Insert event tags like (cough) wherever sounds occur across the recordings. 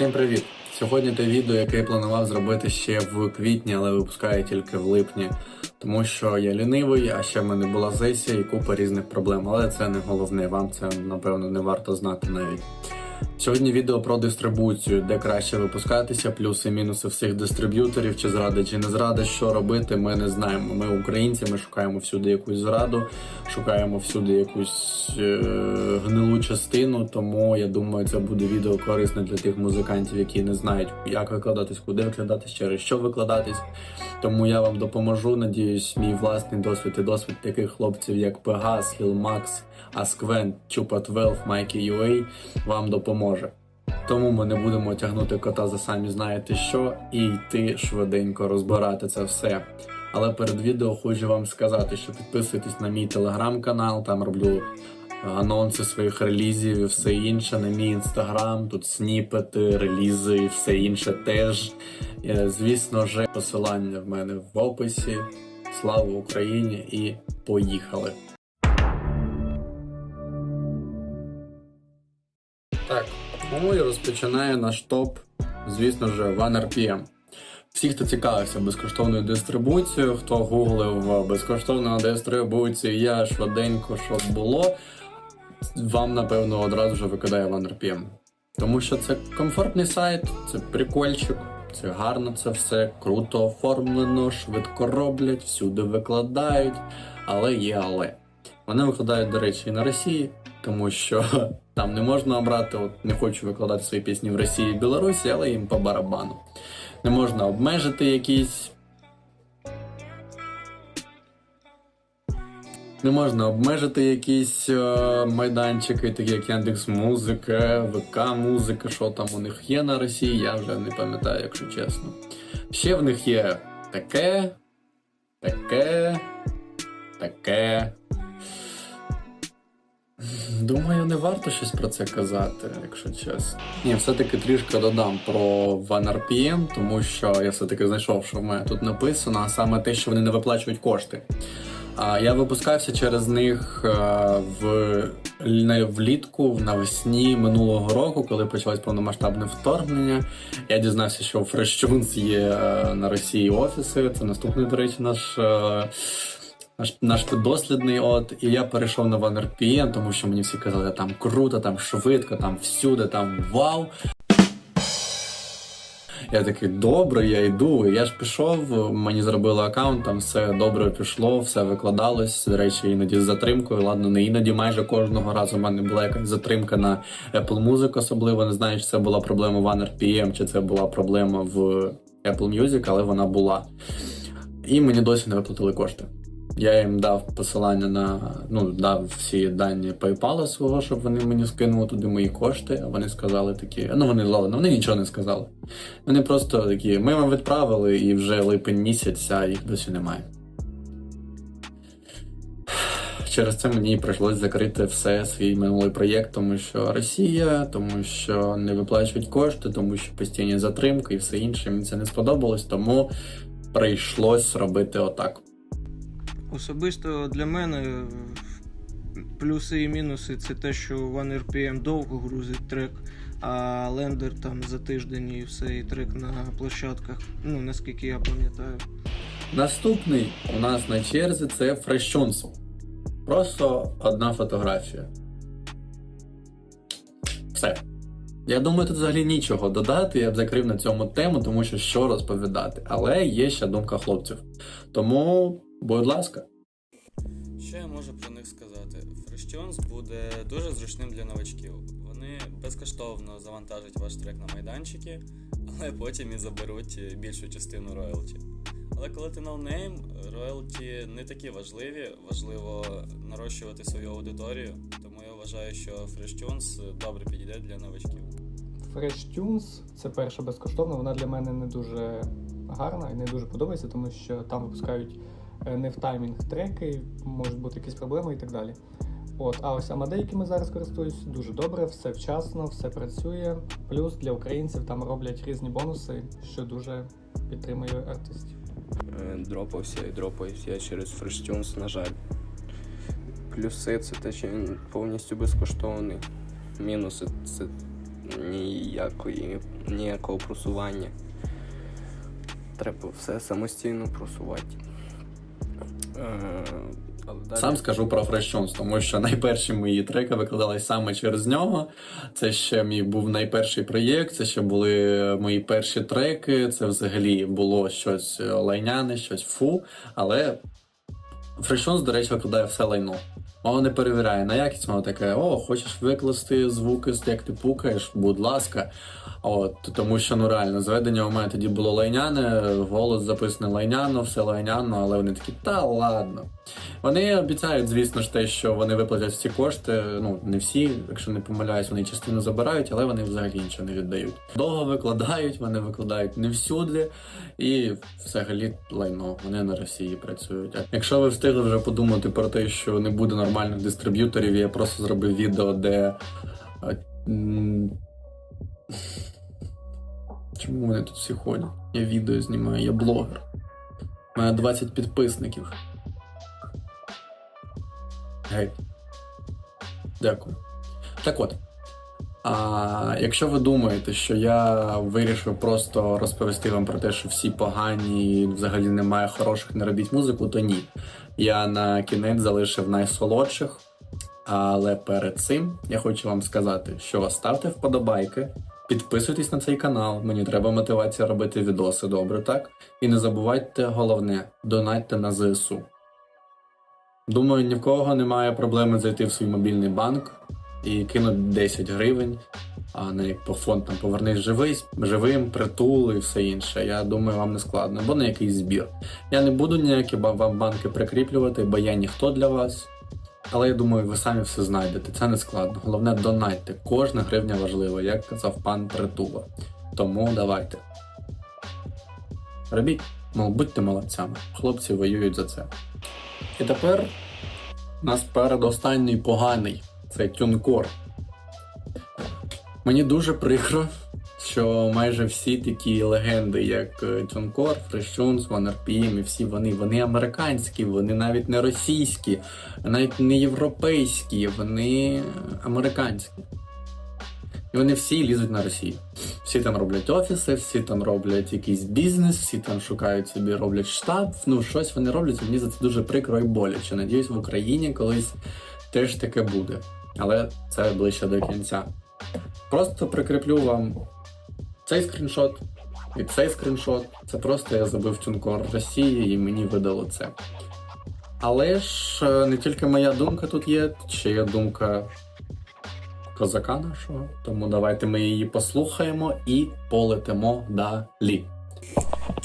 Всім привіт! Сьогодні те відео, яке я планував зробити ще в квітні, але випускаю тільки в липні, тому що я лінивий, а ще в мене була сесія і купа різних проблем. Але це не головне, вам це напевно не варто знати навіть. Сьогодні відео про дистрибуцію, де краще випускатися, плюси і мінуси всіх дистриб'юторів, чи зрада, чи не зрада, що робити, ми не знаємо. Ми українці, ми шукаємо всюди якусь зраду, шукаємо всюди якусь е, гнилу частину. Тому я думаю, це буде відео корисне для тих музикантів, які не знають, як викладатись, куди викладатись, через що викладатись. Тому я вам допоможу. Надіюсь, мій власний досвід і досвід таких хлопців, як Пегас, Ліл Макс, Асквен, Чупа 12, Майкі Юей вам допоможе. Тому ми не будемо тягнути кота за самі знаєте що і йти швиденько розбирати це все. Але перед відео хочу вам сказати, що підписуйтесь на мій телеграм-канал, там роблю анонси своїх релізів і все інше. На мій інстаграм, тут сніпети, релізи і все інше теж. Е, Звісно ж, посилання в мене в описі. Слава Україні і поїхали! Розпочинаю наш топ, звісно ж, OneRPM. Всі, хто цікавився безкоштовною дистрибуцією, хто гуглив безкоштовну дистрибуцію, я швиденько, щоб було, вам напевно одразу ж викидає OneRPM. Тому що це комфортний сайт, це прикольчик, це гарно, це все круто оформлено, швидко роблять, всюди викладають, але є але. Вони викладають, до речі, і на Росії, тому що (laughs) там не можна обрати, от не хочу викладати свої пісні в Росії і Білорусі, але їм по барабану. Не можна обмежити якісь. Не можна обмежити якісь е, майданчики, такі як Яндекс Музика, ВК Музика, що там у них є на Росії, я вже не пам'ятаю, якщо чесно. Ще в них є таке, таке, таке. Думаю, не варто щось про це казати, якщо чесно. Ні, все-таки трішки додам про OneRPM, тому що я все-таки знайшов, що в мене тут написано, а саме те, що вони не виплачують кошти. А я випускався через них е, в влітку, навесні минулого року, коли почалось повномасштабне вторгнення. Я дізнався, що Freshtunes є е, на Росії офіси. Це наступний, до речі, наш. Наш, наш піддослідний, от, і я перейшов на OneRPM, тому що мені всі казали, там круто, там швидко, там всюди, там вау. Я такий, добре, я йду. Я ж пішов, мені зробили аккаунт, там все добре пішло, все викладалось. До речі, іноді з затримкою. Ладно, не іноді майже кожного разу в мене була якась затримка на Apple Music, особливо не знаю, чи це була проблема в OneRPM, чи це була проблема в Apple Music, але вона була. І мені досі не виплатили кошти. Я їм дав посилання на ну дав всі дані PayPal свого, щоб вони мені скинули туди мої кошти. А вони сказали такі. Ну вони ладно, вони нічого не сказали. Вони просто такі, ми вам відправили, і вже липень місяць, а їх досі немає. Через це мені прийшлось закрити все свій минулий проєкт, тому що Росія, тому що не виплачують кошти, тому що постійні затримки і все інше. Мені це не сподобалось, тому прийшлось робити отак. Особисто для мене плюси і мінуси це те, що OneRPM довго грузить трек, а лендер там за тиждень і все, і трек на площадках, ну наскільки я пам'ятаю. Наступний у нас на черзі це Freshtunes. Просто одна фотографія. Все. Я думаю, тут взагалі нічого додати. Я б закрив на цьому тему, тому що що розповідати. Але є ще думка хлопців. Тому, будь ласка. Що я можу про них сказати? Freshtunes буде дуже зручним для новачків. Вони безкоштовно завантажать ваш трек на майданчики, але потім і заберуть більшу частину роялті. Але коли ти ноунейм, роялті не такі важливі, важливо нарощувати свою аудиторію, тому я вважаю, що Freshtunes добре підійде для новачків. FreshTunes це перша безкоштовна, вона для мене не дуже гарна і не дуже подобається, тому що там випускають е, не в таймінг треки, можуть бути якісь проблеми і так далі. От, а ось Амадей, яким я зараз користуюсь, дуже добре, все вчасно, все працює. Плюс для українців там роблять різні бонуси, що дуже підтримує артистів. Е, дропався і дропаюсь я через FreshTunes, на жаль. Плюси це те, що він повністю безкоштовний. Мінуси це ніякої, ніякого просування. Треба все самостійно просувати. Е, Сам скажу про Фрещонс, тому що найперші мої треки викладались саме через нього. Це ще мій був найперший проєкт, це ще були мої перші треки. Це взагалі було щось лайняне, щось фу. Але Фрещонс, до речі, викладає все лайно. Воно не перевіряє на якість, воно таке: о, хочеш викласти звуки, як ти пукаєш, будь ласка. От, тому що ну реально зведення у мене тоді було лайняне, голос записаний лайняно, все лайняно, але вони такі, та ладно. Вони обіцяють, звісно ж, те, що вони виплатять всі кошти. Ну, не всі, якщо не помиляюсь, вони частину забирають, але вони взагалі нічого не віддають. Довго викладають, вони викладають не всюди, і взагалі лайно. Вони на Росії працюють. Якщо ви встигли вже подумати про те, що не буде нормальних дистриб'юторів, я просто зробив відео, де. Чому вони тут всі ходять? Я відео знімаю, я блогер. У мене 20 підписників. Гей. Дякую. Так от. А якщо ви думаєте, що я вирішив просто розповісти вам про те, що всі погані і взагалі немає хороших, не робіть музику, то ні. Я на кінець залишив найсолодших. Але перед цим я хочу вам сказати, що ставте вподобайки, підписуйтесь на цей канал. Мені треба мотивація робити відоси, добре, так? І не забувайте головне, донатьте на ЗСУ. Думаю, ні в кого немає проблеми зайти в свій мобільний банк і кинути 10 гривень, а не по фонд там повернись живий, живим, притул і все інше. Я думаю, вам не складно, або на якийсь збір. Я не буду ніякі вам банки прикріплювати, бо я ніхто для вас. Але я думаю, ви самі все знайдете. Це не складно. Головне, донатьте. Кожна гривня важлива, як казав пан Притула. Тому давайте. Робіть, мол, будьте молодцями. Хлопці воюють за це. І тепер нас передостанній поганий це тюнкор. Мені дуже прикро, що майже всі такі легенди, як е, Тюнкор, Фрещунс, OneRPM і всі вони, вони американські, вони навіть не російські, навіть не європейські, вони американські. І вони всі лізуть на Росію. Всі там роблять офіси, всі там роблять якийсь бізнес, всі там шукають собі, роблять штаб. Ну, щось вони роблять, мені за це дуже прикро і боляче. Надіюсь, в Україні колись теж таке буде. Але це ближче до кінця. Просто прикріплю вам цей скріншот і цей скріншот. Це просто я забив тюнкор Росії і мені видало це. Але ж е, не тільки моя думка тут є, ще є думка козака нашого. Тому давайте ми її послухаємо і полетимо далі.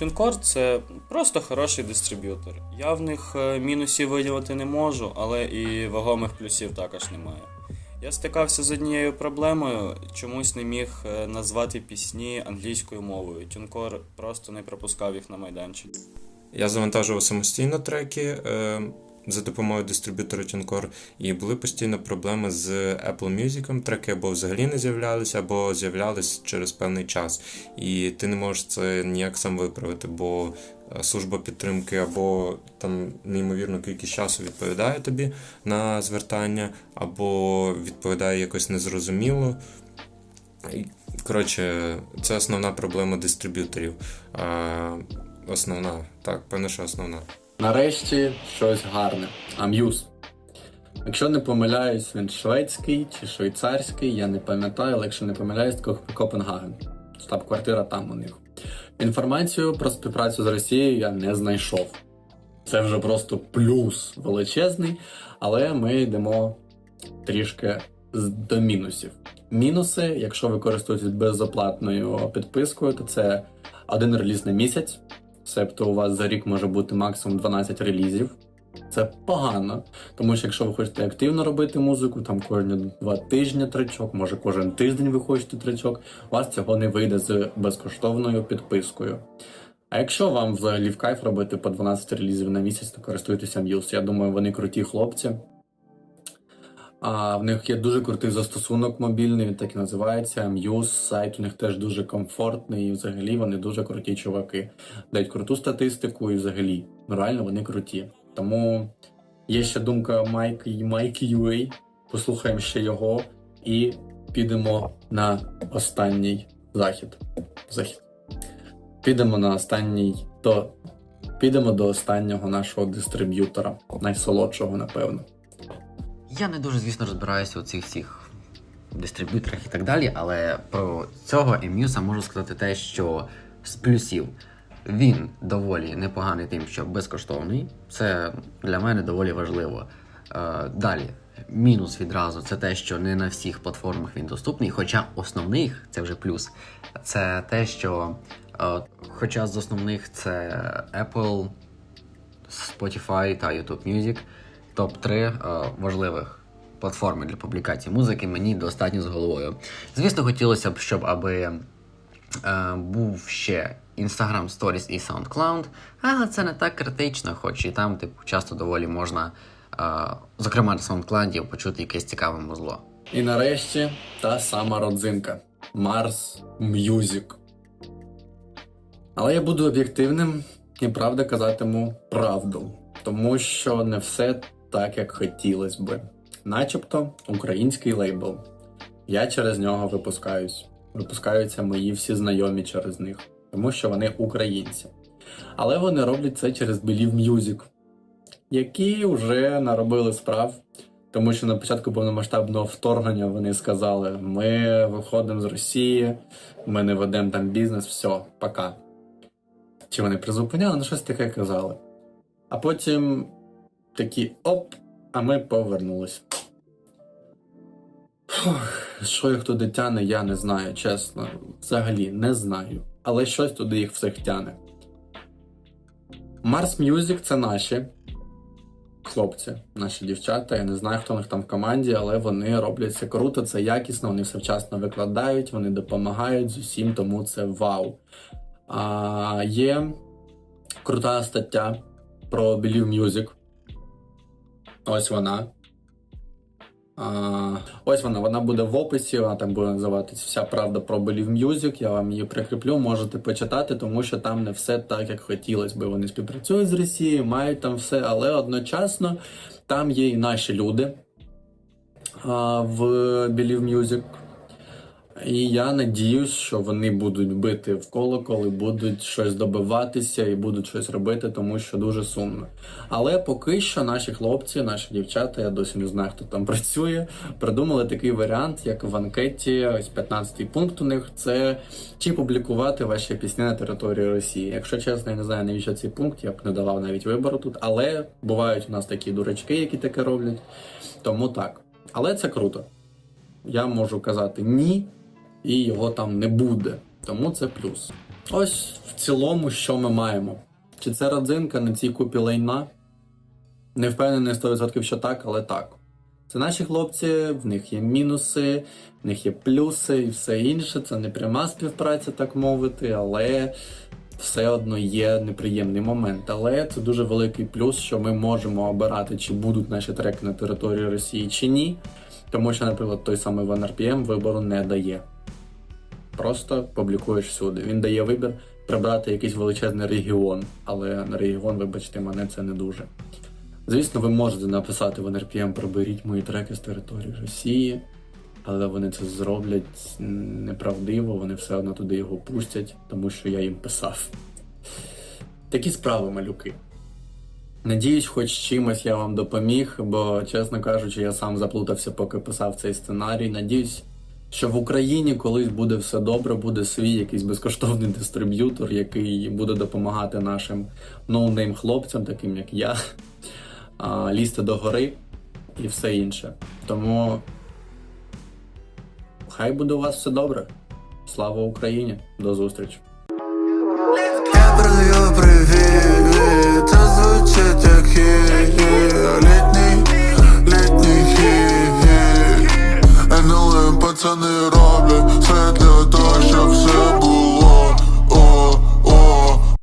TuneCore – це просто хороший дистриб'ютор. Я в них е, мінусів виділити не можу, але і вагомих плюсів також немає. Я стикався з однією проблемою, чомусь не міг е, назвати пісні англійською мовою. Тюнкор просто не пропускав їх на майданчик. Я завантажував самостійно треки е, за допомогою дистриб'ютора TuneCore, і були постійно проблеми з Apple Music. Треки або взагалі не з'являлися, або з'являлись через певний час. І ти не можеш це ніяк сам виправити, бо е, служба підтримки або там неймовірну кількість часу відповідає тобі на звертання, або відповідає якось незрозуміло. Коротше, це основна проблема дистриб'юторів. Основна, так, певно, що основна. Нарешті щось гарне. Ам'юз. Якщо не помиляюсь, він шведський чи швейцарський, я не пам'ятаю, але якщо не помиляюсь, то Копенгаген. Штаб-квартира там у них. Інформацію про співпрацю з Росією я не знайшов. Це вже просто плюс величезний, але ми йдемо трішки до мінусів. Мінуси, якщо ви користуєтесь безоплатною підпискою, то це один реліз на місяць. Себто у вас за рік може бути максимум 12 релізів. Це погано, тому що якщо ви хочете активно робити музику, там кожні два тижні тричок, може кожен тиждень ви хочете тричок, у вас цього не вийде з безкоштовною підпискою. А якщо вам взагалі в кайф робити по 12 релізів на місяць, то користуйтеся Muse. Я думаю, вони круті хлопці. А в них є дуже крутий застосунок мобільний, він так і називається Muse. Сайт у них теж дуже комфортний, і взагалі вони дуже круті чуваки. Дають круту статистику і взагалі ну, реально вони круті. Тому є ще думка Майк Майк UA. Послухаємо ще його і підемо на останній захід. Захід. Підемо на останній до. Підемо до останнього нашого дистриб'ютора, найсолодшого, напевно. Я не дуже, звісно, розбираюся у цих всіх дистриб'юторах і так далі, але про цього Емюса можу сказати те, що з плюсів він доволі непоганий тим, що безкоштовний. Це для мене доволі важливо. Е, далі, мінус відразу це те, що не на всіх платформах він доступний, хоча основних це вже плюс. Це те, що е, хоча з основних це Apple, Spotify та YouTube Music, топ-3 е, важливих платформи для публікації музики мені достатньо з головою. Звісно, хотілося б, щоб аби е, був ще Instagram Stories і SoundCloud, але це не так критично, хоч і там, типу, часто доволі можна, е, зокрема на SoundCloud, почути якесь цікаве музло. І нарешті та сама родзинка Mars Music. Але я буду об'єктивним і правда казатиму правду, тому що не все так, як хотілося би. Начебто український лейбл. Я через нього випускаюсь. Випускаються мої всі знайомі через них, тому що вони українці. Але вони роблять це через Believe Music, які вже наробили справ тому що на початку повномасштабного вторгнення вони сказали: ми виходимо з Росії, ми не ведемо там бізнес, все, пока. Чи вони призупиняли, ну щось таке казали. А потім такі оп, а ми повернулись. Що їх туди тяне, я не знаю, чесно. Взагалі не знаю. Але щось туди їх всіх тяне. Mars Music це наші хлопці, наші дівчата. Я не знаю, хто у них там в команді, але вони роблять це круто, це якісно, вони все вчасно викладають, вони допомагають з усім, тому це вау. А, є крута стаття про Believe Music. Ось вона. А, ось вона, вона буде в описі, вона там буде називатися Вся правда про Believe Music. Я вам її прикріплю, можете почитати, тому що там не все так, як хотілося би. Вони співпрацюють з Росією, мають там все, але одночасно там є і наші люди а, в Believe Music. І я надіюсь, що вони будуть бити в колокол і будуть щось добиватися і будуть щось робити, тому що дуже сумно. Але поки що наші хлопці, наші дівчата, я досі не знаю, хто там (laughs) працює, придумали такий варіант, як в анкеті, ось 15-й пункт у них це чи публікувати ваші пісні на території Росії. Якщо чесно, я не знаю, навіщо цей пункт, я б не давав навіть вибору тут, але бувають у нас такі дурачки, які таке роблять. Тому так. Але це круто. Я можу казати ні, і його там не буде. Тому це плюс. Ось в цілому, що ми маємо. Чи це родзинка на цій купі лайна? Не впевнений 100% що так, але так. Це наші хлопці, в них є мінуси, в них є плюси і все інше. Це не пряма співпраця, так мовити, але все одно є неприємний момент. Але це дуже великий плюс, що ми можемо обирати, чи будуть наші треки на території Росії чи ні. Тому що, наприклад, той самий OneRPM вибору не дає. Просто публікуєш всюди. Він дає вибір прибрати якийсь величезний регіон, але на регіон, вибачте, мене це не дуже. Звісно, ви можете написати в NRPM приберіть мої треки з території Росії, але вони це зроблять неправдиво, вони все одно туди його пустять, тому що я їм писав. Такі справи, малюки. Надіюсь, хоч чимось я вам допоміг, бо, чесно кажучи, я сам заплутався, поки писав цей сценарій. Надіюсь, що в Україні колись буде все добре, буде свій якийсь безкоштовний дистриб'ютор, який буде допомагати нашим ноунейм хлопцям, таким як я, лізти до гори і все інше. Тому хай буде у вас все добре. Слава Україні! До зустрічі! sanıyorum.